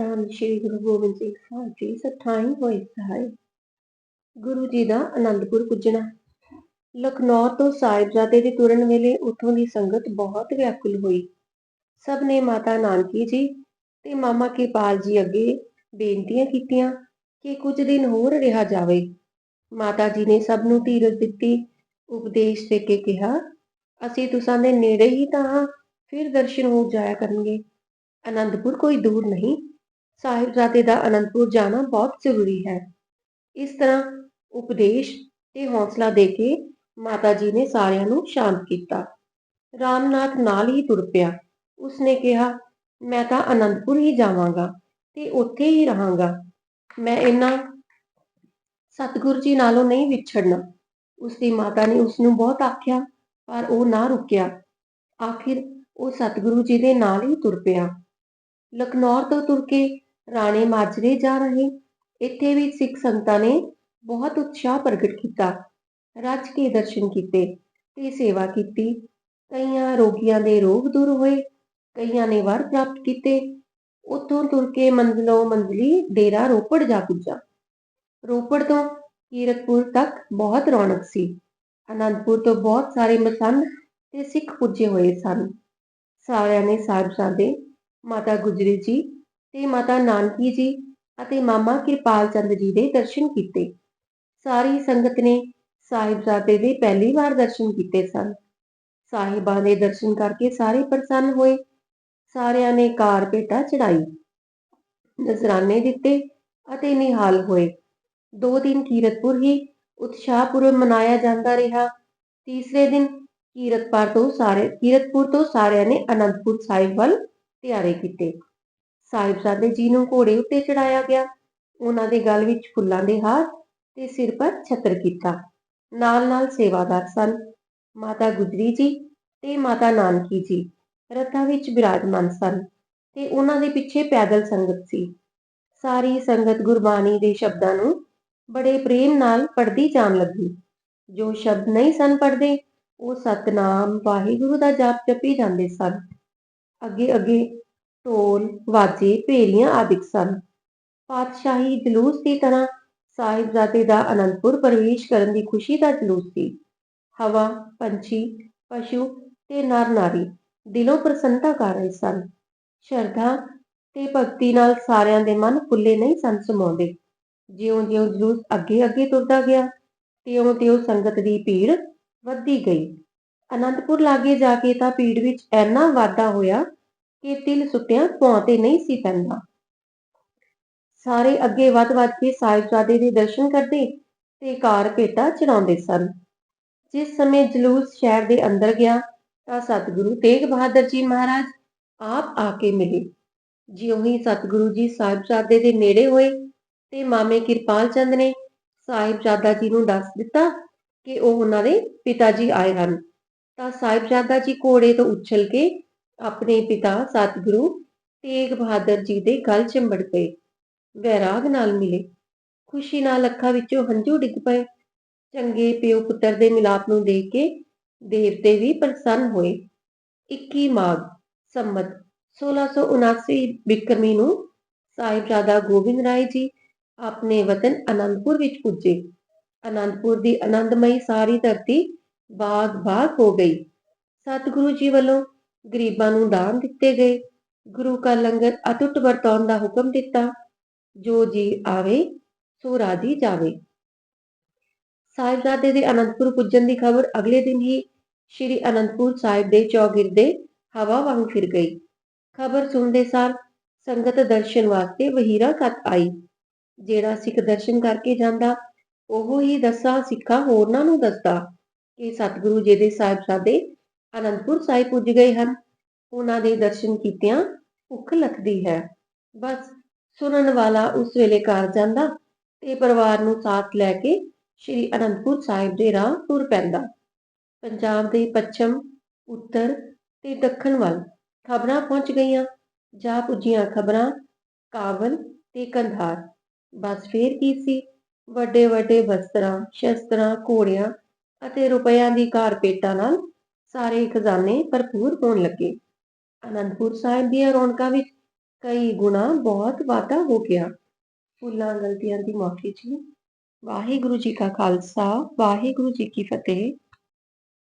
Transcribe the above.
ਧੰਨ ਸ਼੍ਰੀ ਗੁਰੂ ਗੋਬਿੰਦ ਸਿੰਘ ਸਾਹਿਬ ਜੀ ਸਥਾਈ ਹੋਏ ਸਹਾਇ ਗੁਰੂ ਜੀ ਦਾ ਅਨੰਦਪੁਰ ਪੁੱਜਣਾ। ਲਖਨੌਰ ਤੋਂ ਸਾਹਿਬਜ਼ਾਦੇ ਦੇ ਤੁਰਨ ਵੇਲੇ ਉੱਥੋਂ ਦੀ ਸੰਗਤ ਬਹੁਤ ਵਿਆਕੁਲ ਹੋਈ। ਸਭ ਨੇ ਮਾਤਾ ਨਾਨਕੀ ਜੀ ਤੇ ਮਾਮਾ ਕਿਰਪਾਲ ਜੀ ਅੱਗੇ ਬੇਨਤੀਆਂ ਕੀਤੀਆਂ ਕਿ ਕੁਝ ਦਿਨ ਹੋਰ ਰਿਹਾ ਜਾਵੇ। ਮਾਤਾ ਜੀ ਨੇ ਸਭ ਨੂੰ ਧੀਰਜ ਦਿੱਤੀ ਉਪਦੇਸ਼ ਦੇ ਕੇ ਕਿਹਾ ਅਸੀਂ ਤੁਸਾਂ ਦੇ ਨੇੜੇ ਹੀ ਤਾਂ ਹਾਂ, ਫਿਰ ਦਰਸ਼ਨ ਹੋ ਜਾਇਆ ਕਰਨਗੇ। ਅਨੰਦਪੁਰ ਕੋਈ ਦੂਰ ਨਹੀਂ। ਸਾਹਿਬਜ਼ਾਦੇ ਦਾ ਅਨੰਦਪੁਰ ਜਾਣਾ ਬਹੁਤ ਜ਼ਰੂਰੀ ਹੈ। ਇਸ ਤਰ੍ਹਾਂ ਉਪਦੇਸ਼ ਤੇ ਹੌਸਲਾ ਦੇ ਕੇ ਮਾਤਾ ਜੀ ਨੇ ਸਾਰਿਆਂ ਨੂੰ ਸ਼ਾਂਤ ਕੀਤਾ। ਰਾਮਨਾਥ ਨਾਲ ਹੀ ਤੁਰ ਪਿਆ। ਉਸਨੇ ਕਿਹਾ, ਮੈਂ ਤਾਂ ਅਨੰਦਪੁਰ ਹੀ ਜਾਵਾਂਗਾ ਤੇ ਉੱਥੇ ਹੀ ਰਹਾਂਗਾ। ਮੈਂ ਇਹਨਾਂ ਸਤਿਗੁਰੂ ਜੀ ਨਾਲੋਂ ਨਹੀਂ ਵਿਛੜਨਾ। ਉਸਦੀ ਮਾਤਾ ਨੇ ਉਸ ਨੂੰ ਬਹੁਤ ਆਖਿਆ, ਪਰ ਉਹ ਨਾ ਰੁਕਿਆ। ਆਖਿਰ ਉਹ ਸਤਿਗੁਰੂ ਜੀ ਦੇ ਨਾਲ ਹੀ ਤੁਰ ਪਿਆ। ਲਖਨੌਰ ਤੋਂ ਤੁਰ ਕੇ ਰਾਣੇ ਮਾਜਰੇ ਜਾ ਰਹੇ। ਇੱਥੇ ਵੀ ਸਿੱਖ ਸੰਗਤਾਂ ਨੇ ਬਹੁਤ ਉਤਸ਼ਾਹ ਪ੍ਰਗਟ ਕੀਤਾ। ਰੱਜ ਕੇ ਦਰਸ਼ਨ ਕੀਤੇ ਤੇ ਸੇਵਾ ਕੀਤੀ। ਕਈਆਂ ਰੋਗੀਆਂ ਦੇ ਰੋਗ ਦੂਰ ਹੋਏ, ਕਈਆਂ ਨੇ ਵਰ ਪ੍ਰਾਪਤ ਕੀਤੇ। ਉੱਥੋਂ ਤੁਰ ਕੇ ਮੰਜ਼ਲੋਂ ਮੰਜ਼ਲੀ ਡੇਰਾ ਰੋਪੜ ਜਾ ਪੁੱਜਾ। ਰੋਪੜ ਤੋਂ ਕੀਰਤਪੁਰ ਤੱਕ ਬਹੁਤ ਰੌਣਕ ਸੀ। ਅਨੰਦਪੁਰ ਤੋਂ ਬਹੁਤ ਸਾਰੇ ਮਸੰਦ ਤੇ ਸਿੱਖ ਪੁੱਜੇ ਹੋਏ ਸਨ। ਸਾਰਿਆਂ ਨੇ ਸਾਹਿਬਜ਼ਾਦੇ, ਮਾਤਾ ਗੁਜਰੀ ਜੀ ਤੇ ਮਾਤਾ ਨਾਨਕੀ ਜੀ ਅਤੇ ਮਾਮਾ ਕਿਰਪਾਲ ਚੰਦ ਜੀ ਦੇ ਦਰਸ਼ਨ ਕੀਤੇ। ਸਾਰੀ ਸੰਗਤ ਨੇ ਸਾਹਿਬਜ਼ਾਦੇ ਦੇ ਪਹਿਲੀ ਵਾਰ ਦਰਸ਼ਨ ਕੀਤੇ ਸਨ। ਸਾਹਿਬਾਂ ਦੇ ਦਰਸ਼ਨ ਕਰਕੇ ਸਾਰੇ ਪ੍ਰਸੰਨ ਹੋਏ। ਸਾਰਿਆਂ ਨੇ ਕਾਰ ਭੇਟਾ ਚੜਾਈ ਨਜ਼ਰਾਨੇ ਦਿੱਤੇ ਅਤੇ ਨਿਹਾਲ ਹੋਏ। ਦੋ ਦਿਨ ਕੀਰਤਪੁਰ ਹੀ ਉਤਸ਼ਾਹਪੂਰਵ ਮਨਾਇਆ ਜਾਂਦਾ ਰਿਹਾ। ਤੀਸਰੇ ਦਿਨ ਕੀਰਤਪੁਰ ਤੋਂ ਸਾਰੇ ਕੀਰਤਪੁਰ ਤੋਂ ਸਾਰਿਆਂ ਨੇ ਅਨੰਦਪੁਰ ਸਾਹਿਬ ਵੱਲ ਤਿਆਰੇ ਕੀਤੇ। ਸਾਹਿਬਜ਼ਾਦੇ ਜੀ ਨੂੰ ਘੋੜੇ ਉੱਤੇ ਚੜਾਇਆ ਗਿਆ। ਉਹਨਾਂ ਦੇ ਗਲ ਵਿੱਚ ਫੁੱਲਾਂ ਦੇ ਹਾਰ ਤੇ ਸਿਰ ਪਰ ਛਤਰ ਕੀਤਾ। ਨਾਲ ਨਾਲ ਸੇਵਾਦਾਰ ਸਨ। ਮਾਤਾ ਗੁਜਰੀ ਜੀ ਤੇ ਮਾਤਾ ਨਾਨਕੀ ਜੀ ਰਥਾਂ ਵਿੱਚ ਬਿਰਾਜਮਾਨ ਸਨ ਤੇ ਉਹਨਾਂ ਦੇ ਪਿੱਛੇ ਪੈਦਲ ਸੰਗਤ ਸੀ। ਸਾਰੀ ਸੰਗਤ ਗੁਰਬਾਣੀ ਦੇ ਸ਼ਬਦਾਂ ਨੂੰ ਬੜੇ ਪ੍ਰੇਮ ਨਾਲ ਪੜ੍ਹਦੀ ਜਾਣ ਲੱਗੀ। ਜੋ ਸ਼ਬਦ ਨਹੀਂ ਸਨ ਪੜ੍ਹਦੇ, ਉਹ ਸਤਨਾਮ ਵਾਹਿਗੁਰੂ ਦਾ ਜਾਪ ਜਪੀ ਜਾਂਦੇ ਸਨ। ਅੱਗੇ ਅੱਗੇ ਢੋਲ, ਵਾਜੇ, ਭੇਰੀਆਂ ਆਦਿਕ ਸਨ। ਪਾਤਸ਼ਾਹੀ ਜਲੂਸ ਦੀ ਤਰ੍ਹਾਂ ਸਾਹਿਬਜ਼ਾਦੇ ਦਾ ਅਨੰਦਪੁਰ ਪ੍ਰਵੇਸ਼ ਕਰਨ ਦੀ ਖੁਸ਼ੀ ਦਾ ਜਲੂਸ ਸੀ। ਹਵਾ, ਪੰਛੀ, ਪਸ਼ੂ ਤੇ ਨਰ ਨਾਰੀ ਦਿਲੋਂ ਪ੍ਰਸੰਨਤਾ ਕਰ ਰਹੇ ਸਨ। ਸ਼ਰਧਾ ਤੇ ਭਗਤੀ ਨਾਲ ਸਾਰਿਆਂ ਦੇ ਮਨ ਫੁੱਲੇ ਨਹੀਂ ਸਨ ਸਮਾਉਂਦੇ। ਜਿਉਂ-ਜਿਉਂ ਜਲੂਸ ਅੱਗੇ-ਅੱਗੇ ਤੁਰਦਾ ਗਿਆ, ਤਿਉਂ-ਤਿਉਂ ਸੰਗਤ ਦੀ ਭੀੜ ਵੱਧਦੀ ਗਈ। ਅਨੰਦਪੁਰ ਲਾਗੇ ਜਾ ਕੇ ਤਾਂ ਭੀੜ ਵਿੱਚ ਐਨਾ ਵਾਧਾ ਹੋਇਆ ਕਿ ਤਿਲ ਸੁੱਟਿਆਂ ਪਾਉਂ ਤੇ ਨਹੀਂ ਸੀ ਪੈਂਦਾ। ਸਾਰੇ ਅੱਗੇ ਵੱਧ-ਵੱਧ ਕੇ ਸਾਹਿਬਜ਼ਾਦੇ ਦੇ ਦਰਸ਼ਨ ਕਰਦੇ ਤੇ ਕਾਰ ਭੇਟਾ ਚੜਾਉਂਦੇ ਸਨ। ਜਿਸ ਸਮੇਂ ਜਲੂਸ ਸ਼ਹਿਰ ਦੇ ਅੰਦਰ ਗਿਆ ਤਾਂ ਸਤਿਗੁਰੂ ਤੇਗ ਬਹਾਦਰ ਜੀ ਮਹਾਰਾਜ ਆਪ ਆ ਕੇ ਮਿਲੇ। ਜਿਉਂ ਹੀ ਸਤਿਗੁਰੂ ਜੀ ਸਾਹਿਬਜ਼ਾਦੇ ਦੇ ਨੇੜੇ ਹੋਏ ਤੇ ਮਾਮੇ ਕਿਰਪਾਲ ਚੰਦ ਨੇ ਸਾਹਿਬਜ਼ਾਦਾ ਜੀ ਨੂੰ ਦੱਸ ਦਿੱਤਾ ਕਿ ਉਹ ਉਹਨਾਂ ਦੇ ਪਿਤਾ ਜੀ ਆਏ ਹਨ। ਤਾਂ ਸਾਹਿਬਜ਼ਾਦਾ ਜੀ ਘੋੜੇ ਤੋਂ ਉੱਛਲ ਕੇ ਆਪਣੇ ਪਿਤਾ ਸਤਿਗੁਰੂ ਤੇਗ ਬਹਾਦਰ ਜੀ ਦੇ ਗਲ ਚਿੰਬੜ ਪਏ। ਵੈਰਾਗ ਨਾਲ ਮਿਲੇ। ਖੁਸ਼ੀ ਨਾਲ ਅੱਖਾਂ ਵਿੱਚੋਂ ਹੰਝੂ ਡਿੱਗ ਪਏ। ਚੰਗੇ ਪਿਓ ਪੁੱਤਰ ਦੇ ਮਿਲਾਪ ਨੂੰ ਦੇਖ ਕੇ ਦੇਵਤੇ ਵੀ ਪ੍ਰਸੰਨ ਹੋਏ। 21 ਮਾਘ, ਸੰਮਤ 1679 ਬਿਕਰਮੀ ਨੂੰ ਸਾਹਿਬਜ਼ਾਦਾ ਗੋਬਿੰਦ ਰਾਏ ਜੀ ਆਪਣੇ ਵਤਨ ਅਨੰਦਪੁਰ ਵਿੱਚ ਪੁੱਜੇ। ਅਨੰਦਪੁਰ ਦੀ ਆਨੰਦਮਈ ਸਾਰੀ ਧਰਤੀ ਬਾਗ-ਬਾਗ ਹੋ ਗਈ। ਸਤਿਗੁਰੂ ਜੀ ਵੱਲੋਂ ਗਰੀਬਾਂ ਨੂੰ ਦਾਨ ਦਿੱਤੇ ਗਏ। ਗੁਰੂ ਕਾ ਲੰਗਰ ਅਟੁੱਟ ਵਰਤਾਉਣ ਦਾ ਹੁਕਮ ਦਿੱਤਾ। ਜੋ ਜੀ ਆਵੇ, ਸੋ ਰਾਜੀ ਜਾਵੇ। ਸਾਹਿਬਜ਼ਾਦੇ ਦੇ ਅਨੰਦਪੁਰ ਪੁੱਜਣ ਦੀ ਖਬਰ ਅਗਲੇ ਦਿਨ ਹੀ ਸ਼੍ਰੀ ਅਨੰਦਪੁਰ ਸਾਹਿਬ ਦੇ ਚੌਗਿਰਦੇ ਹਵਾ ਵਾਂਗ ਫਿਰ ਗਈ। ਖਬਰ ਸੁਣਦੇ ਸਾਰ ਸੰਗਤ ਦਰਸ਼ਨ ਵਾਸਤੇ ਵਹੀਰਾ ਕੱਤ ਆਈ। ਜਿਹੜਾ ਸਿੱਖ ਦਰਸ਼ਨ ਕਰਕੇ ਜਾਂਦਾ, ਉਹ ਹੀ ਦਸਾਂ ਸਿੱਖਾਂ ਹੋਰਨਾਂ ਨੂੰ ਦੱਸਦਾ ਕਿ ਸਤਿਗੁਰੂ ਜੀ ਦੇ ਸਾਹਿਬਜ਼ਾਦੇ ਅਨੰਦਪੁਰ ਸਾਹਿਬ ਪੁੱਜ ਗਏ ਹਨ। ਉਹਨਾਂ ਦੇ ਦਰਸ਼ਨ ਕੀਤਿਆਂ ਭੁੱਖ ਲੱਗਦੀ ਹੈ। ਬਸ ਸੁਣਨ ਵਾਲਾ ਉਸ ਵੇਲੇ ਘਰ ਜਾਂਦਾ ਤੇ ਪਰਿਵਾਰ ਨੂੰ ਸਾਥ ਲੈ ਕੇ ਸ਼੍ਰੀ ਅਨੰਦਪੁਰ ਸਾਹਿਬ ਦੇ ਰਾਹ ਤੁਰ ਪੈਂਦਾ। ਪੰਜਾਬ ਦੇ ਪੱਛਮ, ਉੱਤਰ ਤੇ ਦੱਖਣ ਵੱਲ ਖਬਰਾਂ ਪਹੁੰਚ ਗਈਆਂ। ਜਾ ਪੁੱਜੀਆਂ ਖਬਰਾਂ ਕਾਬਲ ਤੇ ਕੰਧਾਰ। ਬਸ ਫੇਰ ਕੀ ਸੀ? ਵੱਡੇ ਵੱਡੇ ਵਸਤਰਾਂ, ਸ਼ਸਤਰਾਂ, ਘੋੜਿਆਂ ਅਤੇ ਰੁਪਇਆਂ ਦੀ ਕਾਰਪੇਟਾਂ ਨਾਲ ਸਾਰੇ ਖਜ਼ਾਨੇ ਭਰਪੂਰ ਹੋਣ ਲੱਗੇ। ਅਨੰਦਪੁਰ ਸਾਹਿਬ ਦੀਆਂ ਰੌਣਕਾਂ ਵਿੱਚ ਕਈ ਗੁਣਾ ਬਹੁਤ ਵਾਧਾ ਹੋ ਗਿਆ। ਭੁੱਲਾਂ ਗਲਤੀਆਂ ਦੀ ਮਾਫੀ ਜੀ ਵਾਹਿਗੁਰੂ ਜੀ ਕਾ ਖਾਲਸਾ, ਵਾਹਿਗੁਰੂ ਜੀ ਕੀ ਫਤਿਹ।